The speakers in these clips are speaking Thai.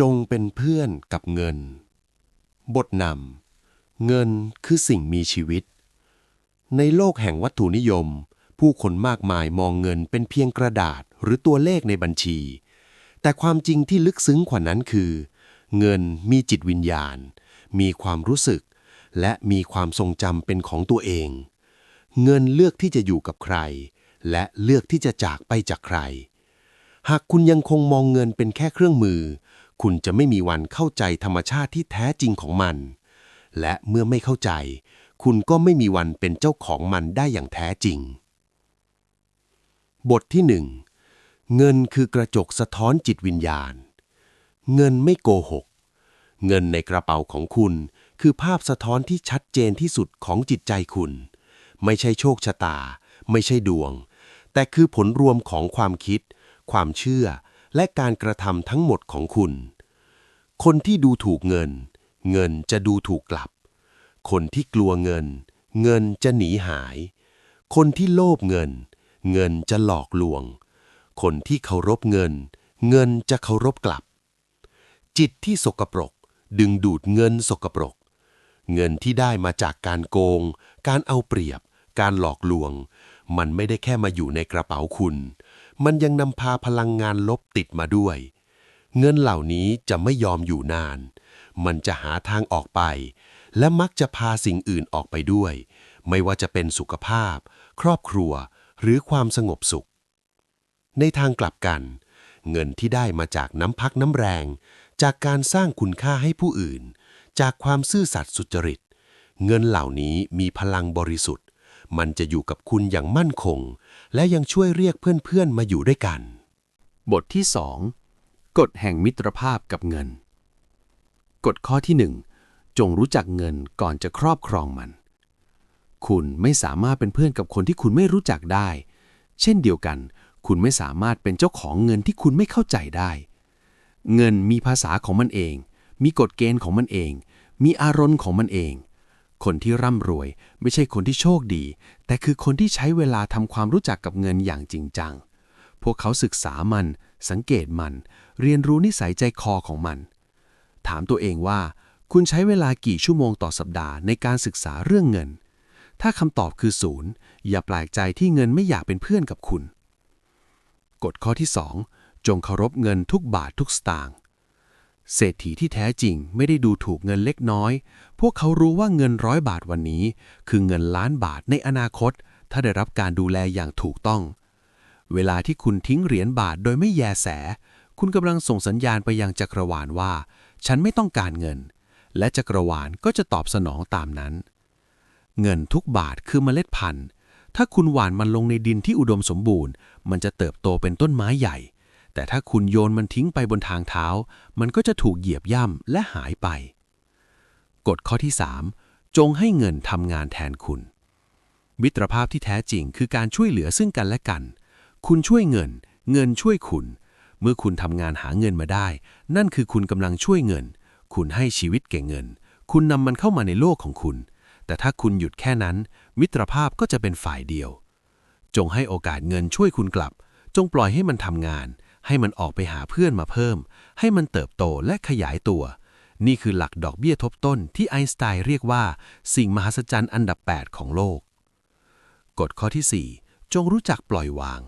จงเป็นเพื่อนกับเงิน บทนำเงินคือสิ่งมีชีวิต ในโลกแห่งวัตถุนิยม ผู้คนมากมายมองเงินเป็นเพียงกระดาษหรือตัวเลขในบัญชี แต่ความจริงที่ลึกซึ้งกว่านั้นคือ เงินมีจิตวิญญาณ มีความรู้สึก และมีความทรงจำเป็นของตัวเอง เงินเลือกที่จะอยู่กับใคร และเลือกที่จะจากไปจากใคร หากคุณยังคงมองเงินเป็นแค่เครื่องมือ คุณจะไม่มีวันเข้าใจธรรมชาติที่แท้จริงของมัน และเมื่อไม่เข้าใจ คุณก็ไม่มีวันเป็นเจ้าของมันได้อย่างแท้จริง บทที่หนึ่งเงินคือกระจกสะท้อนจิตวิญญาณ เงินไม่โกหก เงินในกระเป๋าของคุณ คือภาพสะท้อนที่ชัดเจนที่สุดของจิตใจคุณ ไม่ใช่โชคชะตา ไม่ใช่ดวง แต่คือผลรวมของความคิด ความเชื่อ และการกระทำทั้งหมดของคุณ คนที่ดูถูกเงิน เงินจะดูถูกกลับ คนที่กลัวเงิน เงินจะหนีหาย คนที่โลภเงิน เงินจะหลอกลวง คนที่เคารพเงิน เงินจะเคารพกลับ จิตที่สกปรก ดึงดูดเงินสกปรก เงินที่ได้มาจากการโกง การเอาเปรียบ การหลอกลวง มันไม่ได้แค่มาอยู่ในกระเป๋าคุณ มันยังนำพาพลังงานลบติดมาด้วย เงินเหล่านี้จะไม่ยอมอยู่นาน มันจะหาทางออกไป และมักจะพาสิ่งอื่นออกไปด้วย ไม่ว่าจะเป็นสุขภาพ ครอบครัว หรือความสงบสุข ในทางกลับกัน เงินที่ได้มาจากน้ำพักน้ำแรง จากการสร้างคุณค่าให้ผู้อื่น จากความซื่อสัตย์สุจริต เงินเหล่านี้มีพลังบริสุทธิ์ มันจะอยู่กับคุณอย่างมั่นคง และยังช่วยเรียกเพื่อนๆมาอยู่ด้วยกัน บทที่ 2 กฎแห่งมิตรภาพกับเงิน กฎข้อที่ 1 จงรู้จักเงินก่อนจะครอบครองมัน คุณไม่สามารถเป็นเพื่อนกับคนที่คุณไม่รู้จักได้ เช่นเดียวกัน คุณไม่สามารถเป็นเจ้าของเงินที่คุณไม่เข้าใจได้ เงินมีภาษาของมันเอง มีกฎเกณฑ์ของมันเอง มีอารมณ์ของมันเอง คนที่ร่ำรวย ไม่ใช่คนที่โชคดี แต่คือคนที่ใช้เวลาทำความรู้จักกับเงินอย่างจริงจัง พวกเขาศึกษามัน สังเกตมัน เรียนรู้นิสัยใจคอของมัน ถามตัวเองว่า คุณใช้เวลากี่ชั่วโมงต่อสัปดาห์ในการศึกษาเรื่องเงิน ถ้าคำตอบคือศูนย์อย่าแปลกใจที่เงินไม่อยากเป็นเพื่อนกับคุณ กฎข้อที่ 2 จงเคารพเงินทุกบาททุกสตางค์ เศรษฐีที่แท้จริงไม่ได้ดูถูกเงินเล็กน้อย พวกเขารู้ว่าเงินร้อยบาทวันนี้ คือเงินล้านบาทในอนาคต ถ้าได้รับการดูแลอย่างถูกต้อง เวลาที่คุณทิ้งเหรียญบาทโดยไม่แยแส คุณกำลังส่งสัญญาณไปยังจักรวาลว่า ฉันไม่ต้องการเงิน และจักรวาลก็จะตอบสนองตามนั้น เงินทุกบาทคือเมล็ดพันธุ์ ถ้าคุณหว่านมันลงในดินที่อุดมสมบูรณ์ มันจะเติบโตเป็นต้นไม้ใหญ่ แต่ถ้าคุณโยนมันทิ้งไปบนทางเท้า มันก็จะถูกเหยียบย่ำและหายไป กฎข้อที่ 3 จงให้เงินทำงานแทนคุณ มิตรภาพที่แท้จริงคือการช่วยเหลือซึ่งกันและกัน คุณช่วยเงิน เงินช่วยคุณ เมื่อคุณทำงานหาเงินมาได้ นั่นคือคุณกำลังช่วยเงิน คุณให้ชีวิตแก่เงิน คุณนำมันเข้ามาในโลกของคุณ แต่ถ้าคุณหยุดแค่นั้น มิตรภาพก็จะเป็นฝ่ายเดียว จงให้โอกาสเงินช่วยคุณกลับ จงปล่อยให้มันทำงาน ให้มันออกไปหาเพื่อนมาเพิ่ม ให้มันเติบโตและขยายตัว นี่คือหลักดอกเบี้ยทบต้นที่ไอน์สไตน์เรียกว่า สิ่งมหัศจรรย์อันดับ 8 ของโลก กฎข้อที่ 4 จงรู้จักปล่อยวาง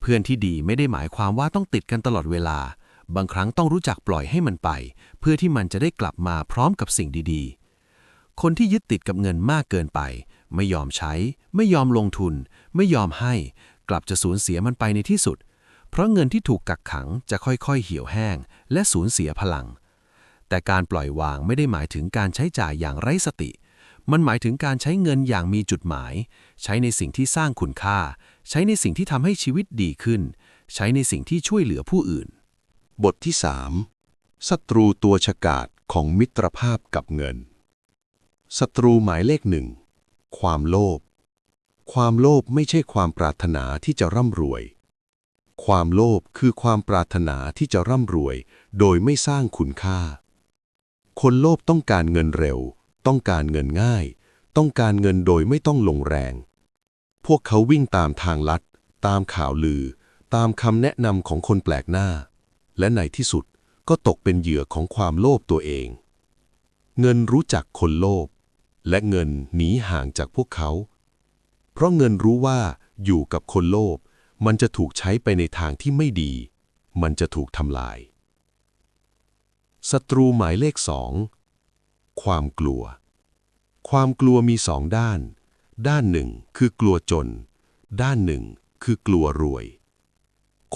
เพื่อนที่ดีไม่ได้หมายความว่าต้องติดกันตลอดเวลา บางครั้งต้องรู้จักปล่อยให้มันไป เพื่อที่มันจะได้กลับมาพร้อมกับสิ่งดีๆ คนที่ยึดติดกับเงินมากเกินไป ไม่ยอมใช้ ไม่ยอมลงทุน ไม่ยอมให้ กลับจะสูญเสียมันไปในที่สุด เพราะเงินที่ถูกกักขังจะค่อยๆ เหี่ยวแห้ง และสูญเสียพลัง แต่การปล่อยวางไม่ได้หมายถึงการใช้จ่ายอย่างไร้สติ มันหมายถึงการใช้เงินอย่างมีจุดหมาย ใช้ในสิ่งที่สร้างคุณค่า ใช้ในสิ่งที่ทำให้ชีวิตดีขึ้น ใช้ในสิ่งที่ช่วยเหลือผู้อื่น บทที่3ศัตรูตัวฉกาจของมิตรภาพกับเงินศัตรูหมายเลขหนึ่งความโลภความโลภไม่ใช่ความปรารถนาที่จะร่ำรวย ความโลภคือความปรารถนาที่จะร่ำรวย โดยไม่สร้างคุณค่า คนโลภต้องการเงินเร็ว ต้องการเงินง่าย ต้องการเงินโดยไม่ต้องลงแรง พวกเขาวิ่งตามทางลัด ตามข่าวลือ ตามคำแนะนำของคนแปลกหน้า และในที่สุดก็ตกเป็นเหยื่อของความโลภตัวเอง เงินรู้จักคนโลภและเงินหนีห่างจากพวกเขา เพราะเงินรู้ว่าอยู่กับคนโลภ มันจะถูกใช้ไปในทางที่ไม่ดี มันจะถูกทำลาย ศัตรูหมายเลขสองความกลัว ความกลัวมีสองด้าน ด้านหนึ่งคือกลัวจน ด้านหนึ่งคือกลัวรวย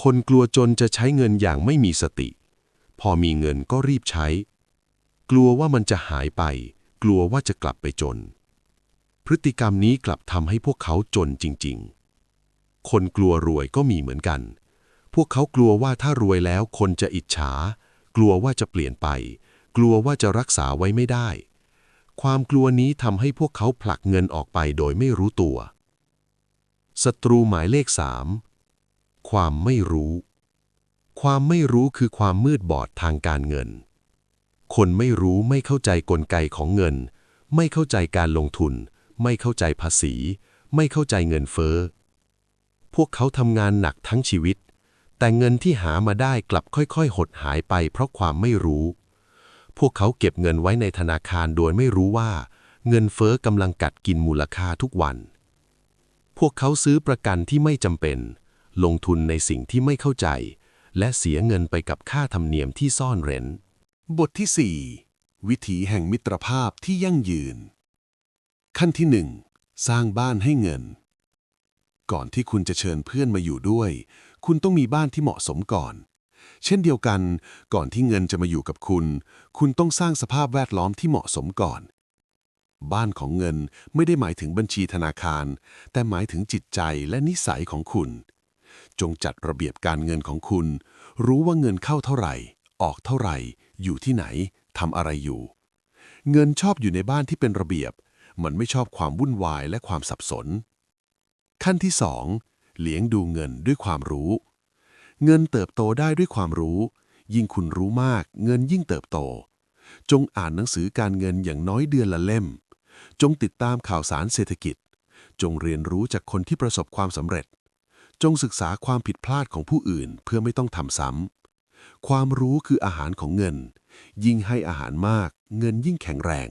คนกลัวจนจะใช้เงินอย่างไม่มีสติ พอมีเงินก็รีบใช้ กลัวว่ามันจะหายไป กลัวว่าจะกลับไปจน พฤติกรรมนี้กลับทำให้พวกเขาจนจริง ๆ คนกลัวรวยก็มีเหมือนกัน พวกเขากลัวว่าถ้ารวยแล้วคนจะอิจฉา กลัวว่าจะเปลี่ยนไป กลัวว่าจะรักษาไว้ไม่ได้ ความกลัวนี้ทำให้พวกเขาผลักเงินออกไปโดยไม่รู้ตัว ศัตรูหมายเลขสามความไม่รู้ ความไม่รู้คือความมืดบอดทางการเงิน คนไม่รู้ไม่เข้าใจกลไกของเงิน ไม่เข้าใจการลงทุน ไม่เข้าใจภาษี ไม่เข้าใจเงินเฟ้อ พวกเขาทำงานหนักทั้งชีวิต แต่เงินที่หามาได้กลับค่อยๆ หดหายไปเพราะความไม่รู้ พวกเขาเก็บเงินไว้ในธนาคารโดยไม่รู้ว่า เงินเฟ้อกำลังกัดกินมูลค่าทุกวัน พวกเขาซื้อประกันที่ไม่จำเป็น ลงทุนในสิ่งที่ไม่เข้าใจ และเสียเงินไปกับค่าธรรมเนียมที่ซ่อนเร้น บทที่ 4 วิถีแห่งมิตรภาพที่ยั่งยืน ขั้นที่ 1 สร้างบ้านให้เงิน ก่อนที่คุณจะเชิญเพื่อนมาอยู่ด้วย คุณต้องมีบ้านที่เหมาะสมก่อน เช่นเดียวกัน ก่อนที่เงินจะมาอยู่กับคุณ คุณต้องสร้างสภาพแวดล้อมที่เหมาะสมก่อน บ้านของเงินไม่ได้หมายถึงบัญชีธนาคาร แต่หมายถึงจิตใจและนิสัยของคุณ จงจัดระเบียบการเงินของคุณ รู้ว่าเงินเข้าเท่าไหร่ ออกเท่าไหร่ อยู่ที่ไหนทำอะไรอยู่ เงินชอบอยู่ในบ้านที่เป็นระเบียบ มันไม่ชอบความวุ่นวายและความสับสน ขั้นที่สองเลี้ยงดูเงินด้วยความรู้ เงินเติบโตได้ด้วยความรู้ ยิ่งคุณรู้มาก เงินยิ่งเติบโต จงอ่านหนังสือการเงินอย่างน้อยเดือนละเล่ม จงติดตามข่าวสารเศรษฐกิจ จงเรียนรู้จากคนที่ประสบความสำเร็จ จงศึกษาความผิดพลาดของผู้อื่นเพื่อไม่ต้องทำซ้ำความรู้คืออาหารของเงิน ยิ่งให้อาหารมาก เงินยิ่งแข็งแรง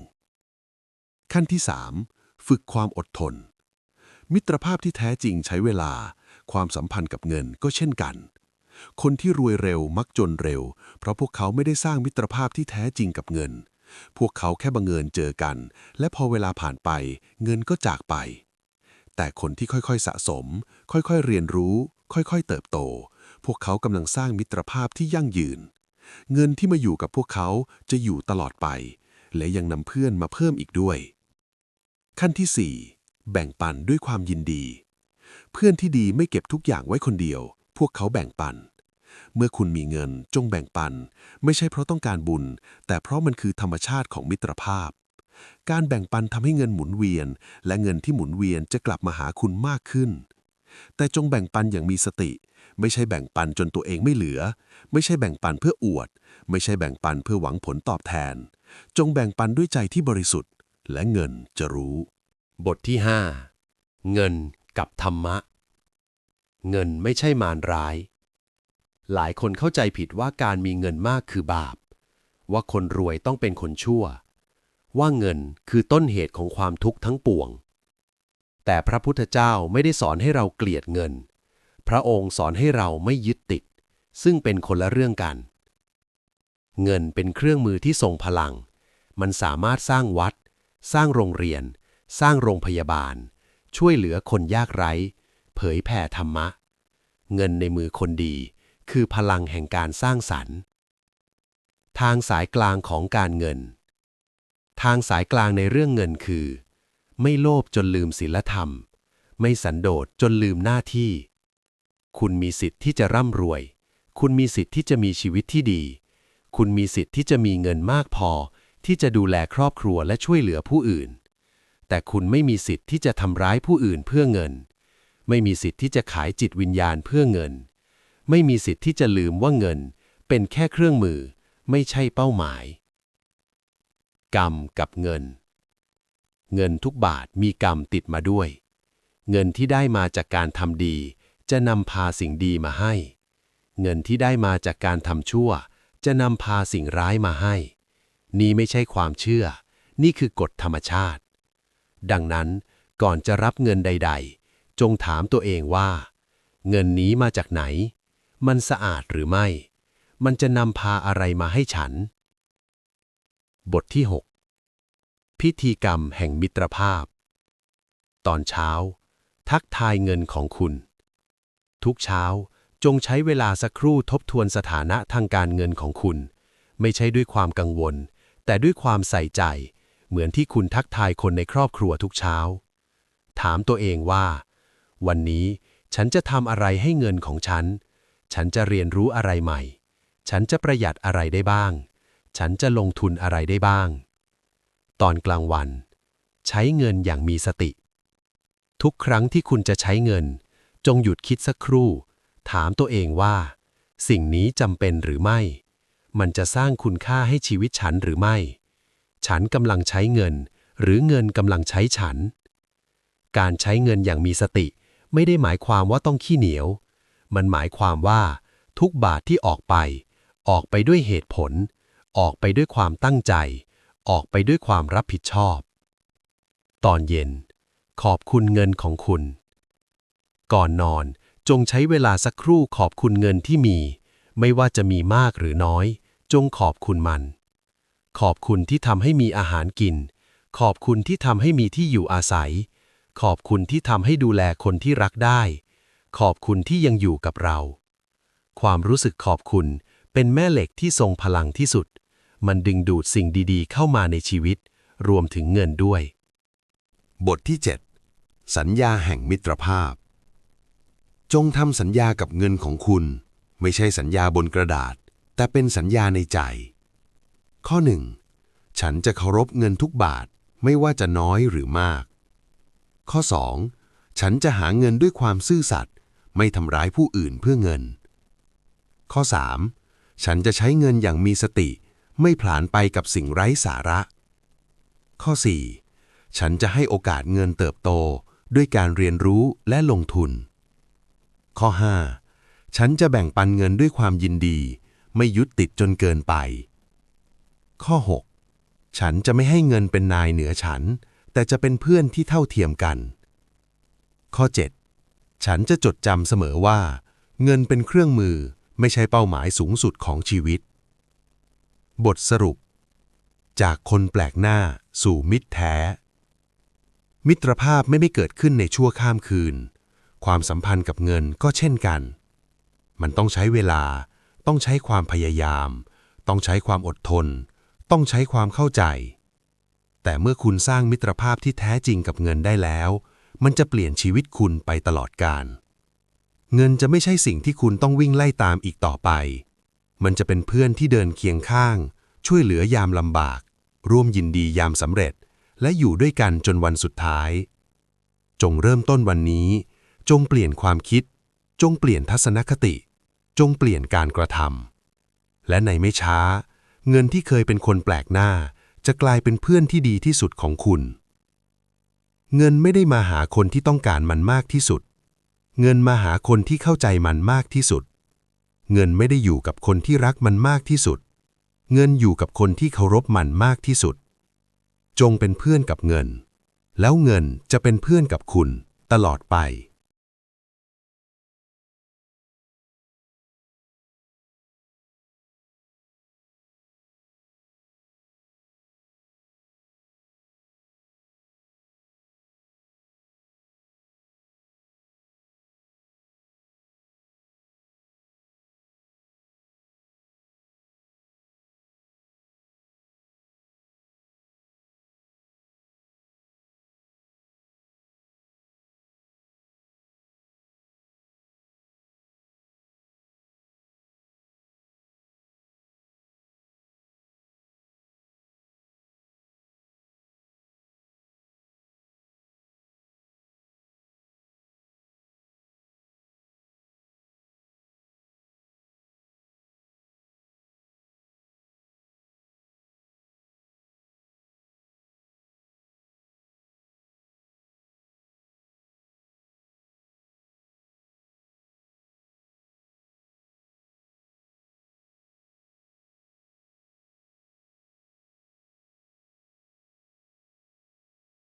ขั้นที่ 3 ฝึกความอดทน มิตรภาพที่แท้จริงใช้เวลา ความสัมพันธ์กับเงินก็เช่นกัน คนที่รวยเร็วมักจนเร็ว เพราะพวกเขาไม่ได้สร้างมิตรภาพที่แท้จริงกับเงิน พวกเขาแค่บังเอิญเจอกัน และพอเวลาผ่านไป เงินก็จากไป แต่คนที่ค่อยๆสะสม ค่อยๆเรียนรู้ ค่อยๆเติบโต พวกเขากำลังสร้างมิตรภาพที่ยั่งยืน เงินที่มาอยู่กับพวกเขาจะอยู่ตลอดไป และยังนำเพื่อนมาเพิ่มอีกด้วย ขั้นที่ 4 แบ่งปันด้วยความยินดี เพื่อนที่ดีไม่เก็บทุกอย่างไว้คนเดียว พวกเขาแบ่งปัน เมื่อคุณมีเงินจงแบ่งปัน ไม่ใช่เพราะต้องการบุญ แต่เพราะมันคือธรรมชาติของมิตรภาพ การแบ่งปันทำให้เงินหมุนเวียน และเงินที่หมุนเวียนจะกลับมาหาคุณมากขึ้น แต่จงแบ่งปันอย่างมีสติ ไม่ใช่แบ่งปันจนตัวเองไม่เหลือ ไม่ใช่แบ่งปันเพื่ออวด ไม่ใช่แบ่งปันเพื่อหวังผลตอบแทน จงแบ่งปันด้วยใจที่บริสุทธิ์ และเงินจะรู้ บทที่5เงินกับธรรมะ เงินไม่ใช่มารร้าย หลายคนเข้าใจผิดว่าการมีเงินมากคือบาป ว่าคนรวยต้องเป็นคนชั่ว ว่าเงินคือต้นเหตุของความทุกข์ทั้งปวง แต่พระพุทธเจ้าไม่ได้สอนให้เราเกลียดเงิน พระองค์สอนให้เราไม่ยึดติด ซึ่งเป็นคนละเรื่องกัน เงินเป็นเครื่องมือที่ทรงพลัง มันสามารถสร้างวัด สร้างโรงเรียน สร้างโรงพยาบาล ช่วยเหลือคนยากไร้ เผยแผ่ธรรมะ เงินในมือคนดี คือพลังแห่งการสร้างสรรค์ ทางสายกลางของการเงิน ทางสายกลางในเรื่องเงินคือ ไม่โลภจนลืมศีลธรรม ไม่สันโดษจนลืมหน้าที่ คุณมีสิทธิ์ที่จะร่ำรวย คุณมีสิทธิ์ที่จะมีชีวิตที่ดี คุณมีสิทธิ์ที่จะมีเงินมากพอที่จะดูแลครอบครัวและช่วยเหลือผู้อื่น แต่คุณไม่มีสิทธิ์ที่จะทำร้ายผู้อื่นเพื่อเงิน ไม่มีสิทธิ์ที่จะขายจิตวิญญาณเพื่อเงิน ไม่มีสิทธิ์ที่จะลืมว่าเงิน เป็นแค่เครื่องมือ ไม่ใช่เป้าหมาย กรรมกับเงิน เงินทุกบาทมีกรรมติดมาด้วย เงินที่ได้มาจากการทำดี จะนำพาสิ่งดีมาให้ เงินที่ได้มาจากการทำชั่ว จะนำพาสิ่งร้ายมาให้ นี่ไม่ใช่ความเชื่อ นี่คือกฎธรรมชาติ ดังนั้นก่อนจะรับเงินใด ๆ จงถามตัวเองว่า เงินนี้มาจากไหน มันสะอาดหรือไม่ มันจะนำพาอะไรมาให้ฉัน บทที่ 6 พิธีกรรมแห่งมิตรภาพ ตอนเช้า ทักทายเงินของคุณ ทุกเช้าจงใช้เวลาสักครู่ทบทวนสถานะทางการเงินของคุณ ไม่ใช่ด้วยความกังวล แต่ด้วยความใส่ใจ เหมือนที่คุณทักทายคนในครอบครัวทุกเช้า ถามตัวเองว่า วันนี้ฉันจะทำอะไรให้เงินของฉัน ฉันจะเรียนรู้อะไรใหม่ ฉันจะประหยัดอะไรได้บ้าง ฉันจะลงทุนอะไรได้บ้าง ตอนกลางวัน ใช้เงินอย่างมีสติ ทุกครั้งที่คุณจะใช้เงิน จงหยุดคิดสักครู่ ถามตัวเองว่า สิ่งนี้จำเป็นหรือไม่ มันจะสร้างคุณค่าให้ชีวิตฉันหรือไม่ ฉันกำลังใช้เงิน หรือเงินกำลังใช้ฉัน การใช้เงินอย่างมีสติ ไม่ได้หมายความว่าต้องขี้เหนียว มันหมายความว่า ทุกบาทที่ออกไป ออกไปด้วยเหตุผล ออกไปด้วยความตั้งใจ ออกไปด้วยความรับผิดชอบ ตอนเย็น ขอบคุณเงินของคุณ ก่อนนอนจงใช้เวลาสักครู่ขอบคุณเงินที่มี ไม่ว่าจะมีมากหรือน้อย จงขอบคุณมัน ขอบคุณที่ทำให้มีอาหารกิน ขอบคุณที่ทำให้มีที่อยู่อาศัย ขอบคุณที่ทำให้ดูแลคนที่รักได้ ขอบคุณที่ยังอยู่กับเรา ความรู้สึกขอบคุณเป็นแม่เหล็กที่ทรงพลังที่สุด มันดึงดูดสิ่งดีๆ เข้ามาในชีวิต รวมถึงเงินด้วย บทที่ 7 สัญญาแห่งมิตรภาพ จงทำสัญญากับเงินของคุณ ไม่ใช่สัญญาบนกระดาษ แต่เป็นสัญญาในใจ ข้อ 1. ฉันจะเคารพเงินทุกบาทไม่ว่าจะน้อยหรือมาก ข้อ 2. ฉันจะหาเงินด้วยความซื่อสัตย์ไม่ทำร้ายผู้อื่นเพื่อเงิน ข้อ 3. ฉันจะใช้เงินอย่างมีสติ ไม่ผลาญไปกับสิ่งไร้สาระ ข้อ 4. ฉันจะให้โอกาสเงินเติบโตด้วยการเรียนรู้และลงทุน ข้อ 5. ฉันจะแบ่งปันเงินด้วยความยินดี ไม่ยึดติดจนเกินไป ข้อ 6. ฉันจะไม่ให้เงินเป็นนายเหนือฉัน แต่จะเป็นเพื่อนที่เท่าเทียมกัน ข้อ 7. ฉันจะจดจำเสมอว่า เงินเป็นเครื่องมือไม่ใช่เป้าหมายสูงสุดของชีวิต บทสรุป จากคนแปลกหน้าสู่มิตรแท้ มิตรภาพไม่ได้เกิดขึ้นในชั่วข้ามคืน ความสัมพันธ์กับเงินก็เช่นกัน มันต้องใช้เวลา ต้องใช้ความพยายาม ต้องใช้ความอดทน ต้องใช้ความเข้าใจ แต่เมื่อคุณสร้างมิตรภาพที่แท้จริงกับเงินได้แล้ว มันจะเปลี่ยนชีวิตคุณไปตลอดกาลเงินจะไม่ใช่สิ่งที่คุณต้องวิ่งไล่ตามอีกต่อไป มันจะเป็นเพื่อนที่เดินเคียงข้าง ช่วยเหลือยามลำบาก ร่วมยินดียามสำเร็จ และอยู่ด้วยกันจนวันสุดท้าย จงเริ่มต้นวันนี้ จงเปลี่ยนความคิด จงเปลี่ยนทัศนคติ จงเปลี่ยนการกระทำและในไม่ช้า เงินที่เคยเป็นคนแปลกหน้า จะกลายเป็นเพื่อนที่ดีที่สุดของคุณ เงินไม่ได้มาหาคนที่ต้องการมันมากที่สุด เงินมาหาคนที่เข้าใจมันมากที่สุด เงินไม่ได้อยู่กับคนที่รักมันมากที่สุด เงินอยู่กับคนที่เคารพมันมากที่สุด จงเป็นเพื่อนกับเงิน แล้วเงินจะเป็นเพื่อนกับคุณตลอดไป